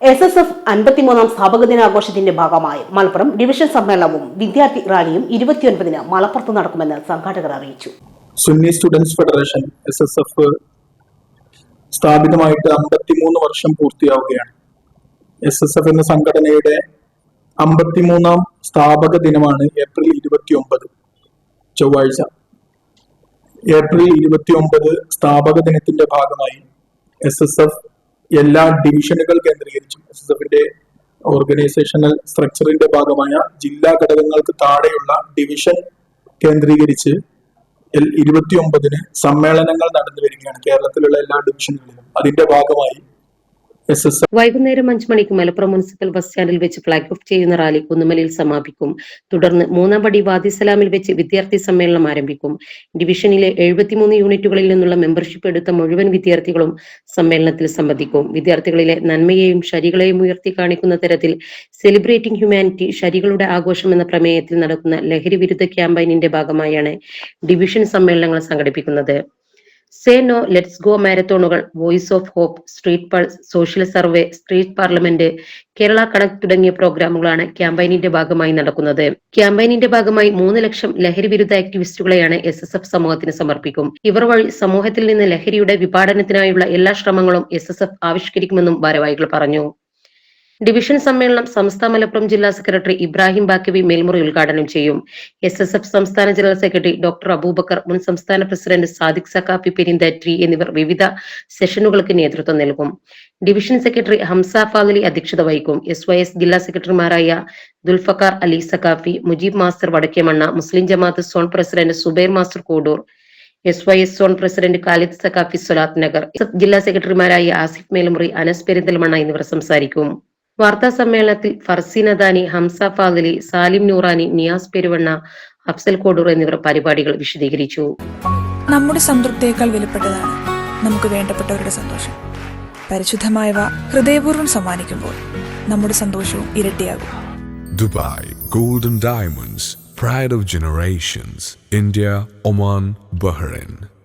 S S F അൻപത്തിമൂന്നാം സ്ഥാപക ദിനാഘോഷത്തിന്റെ ഭാഗമായി മലപ്പുറം ഡിവിഷൻ സമ്മേളനവും വിദ്യാർത്ഥി റാലിയും ഇരുപത്തിയൊൻപതിന് മലപ്പുറത്ത് നടക്കുമെന്ന് സംഘാടകർ അറിയിച്ചു. Sunni students federation S S F സ്ഥാപിതമായിട്ട് അമ്പത്തിമൂന്ന് വർഷം പൂർത്തിയാവുകയാണ്. എസ് എസ് എഫ് എന്ന സംഘടനയുടെ അമ്പത്തിമൂന്നാം സ്ഥാപക ദിനമാണ് ഏപ്രിൽ ഇരുപത്തിയൊമ്പത് ചൊവ്വാഴ്ച. ഏപ്രിൽ ഇരുപത്തിയൊമ്പത് സ്ഥാപക ദിനത്തിന്റെ ഭാഗമായി എസ് എസ് എഫ് എല്ലാ ഡിവിഷനുകൾ കേന്ദ്രീകരിച്ചും എസ് എസ് എഫിന്റെ ഓർഗനൈസേഷണൽ സ്ട്രക്ചറിന്റെ ഭാഗമായ ജില്ലാ ഘടകങ്ങൾക്ക് താഴെയുള്ള ഡിവിഷൻ കേന്ദ്രീകരിച്ച് എൽ- ഇരുപത്തിയൊമ്പതിന് സമ്മേളനങ്ങൾ നടന്നു വരികയാണ് കേരളത്തിലുള്ള എല്ലാ ഡിവിഷനുകളിലും. അതിന്റെ ഭാഗമായി വൈകുന്നേരം അഞ്ചു മണിക്ക് മലപ്പുറം മുനിസിപ്പൽ ബസ് സ്റ്റാൻഡിൽ വെച്ച് ഫ്ളാഗ് ഓഫ് ചെയ്യുന്ന റാലി കുന്നുമലയിൽ സമാപിക്കും. തുടർന്ന് മൂന്നാം പടി വാദിസലാമിൽ വെച്ച് വിദ്യാർത്ഥി സമ്മേളനം ആരംഭിക്കും. ഡിവിഷനിലെ എഴുപത്തിമൂന്ന് യൂണിറ്റുകളിൽ നിന്നുള്ള മെമ്പർഷിപ്പ് എടുത്ത മുഴുവൻ വിദ്യാർത്ഥികളും സമ്മേളനത്തിൽ സംബന്ധിക്കും. വിദ്യാർത്ഥികളിലെ നന്മയെയും ശരികളെയും ഉയർത്തി കാണിക്കുന്ന തരത്തിൽ സെലിബ്രേറ്റിംഗ് ഹ്യൂമാനിറ്റി ശരികളുടെ ആഘോഷം എന്ന പ്രമേയത്തിൽ നടക്കുന്ന ലഹരി വിരുദ്ധ ക്യാമ്പയിനിന്റെ ഭാഗമായാണ് ഡിവിഷൻ സമ്മേളനങ്ങൾ സംഘടിപ്പിക്കുന്നത്. Say no let's go മാരത്തോണുകൾ voice of hope street pulse social survey street parliament Kerala connect തുടങ്ങിയ പ്രോഗ്രാമുകളാണ് ക്യാമ്പയിനിന്റെ ഭാഗമായി നടക്കുന്നത്. ക്യാമ്പയിനിന്റെ ഭാഗമായി മൂന്ന് ലക്ഷം ലഹരി വിരുദ്ധ ആക്ടിവിസ്റ്റുകളെയാണ് എസ് എസ് എഫ് സമൂഹത്തിന് സമർപ്പിക്കും. ഇവർ വഴി സമൂഹത്തിൽ നിന്ന് ലഹരിയുടെ വിപാടനത്തിനായുള്ള എല്ലാ ശ്രമങ്ങളും എസ് എസ് എഫ് ആവിഷ്കരിക്കുമെന്നും ഭാരവാഹികൾ പറഞ്ഞു. ഡിവിഷൻ സമ്മേളനം സംസ്ഥാന മലപ്പുറം ജില്ലാ സെക്രട്ടറി ഇബ്രാഹിം ബാക്കവി മേൽമുറി ഉദ്ഘാടനം ചെയ്യും. എസ് എസ് എഫ് സംസ്ഥാന ജനറൽ സെക്രട്ടറി ഡോക്ടർ അബൂബക്കർ മുൻ സംസ്ഥാന പ്രസിഡന്റ് സാദിഖ് സക്കാഫി പെരിന്താറ്റി എന്നിവർ വിവിധ സെഷനുകൾക്ക് നേതൃത്വം നൽകും. ഡിവിഷൻ സെക്രട്ടറി ഹംസ ഫാദലി അധ്യക്ഷത വഹിക്കും. എസ് വൈ എസ് ജില്ലാ സെക്രട്ടറിമാരായ Dulfakar Ali Saqafi Mujeeb master Vadakkemanna Muslim Jamaath zone president Zubair master Kudur S Y S zone president Khalid Saqafi Solath Nagar ജില്ലാ സെക്രട്ടറിമാരായ ആസിഫ് മേൽമുറി അനസ് പെരിന്തൽമണ്ണ എന്നിവർ സംസാരിക്കും. വാർത്താ സമ്മേളനത്തിൽ ഫർസീൻ അദാനി ഹംസ ഫാദലി സാലിം നൂറാനി നിയാസ് പെരുവണ്ണ അഫ്സൽ കോഡൂർ എന്നിവർ പരിപാടികൾ വിശദീകരിച്ചു. നമ്മുടെ സംതൃപ്തിയേക്കാൾ വിലപ്പെട്ടതാണ് നമുക്ക് വേണ്ടപ്പെട്ടവരുടെ സന്തോഷം. പരിശുദ്ധമായവ ഹൃദയപൂർവം സമ്മാനിക്കുമ്പോൾ നമ്മുടെ സന്തോഷവും ഇരട്ടിയാകും. Dubai golden diamonds pride of generations India Oman Bahrain.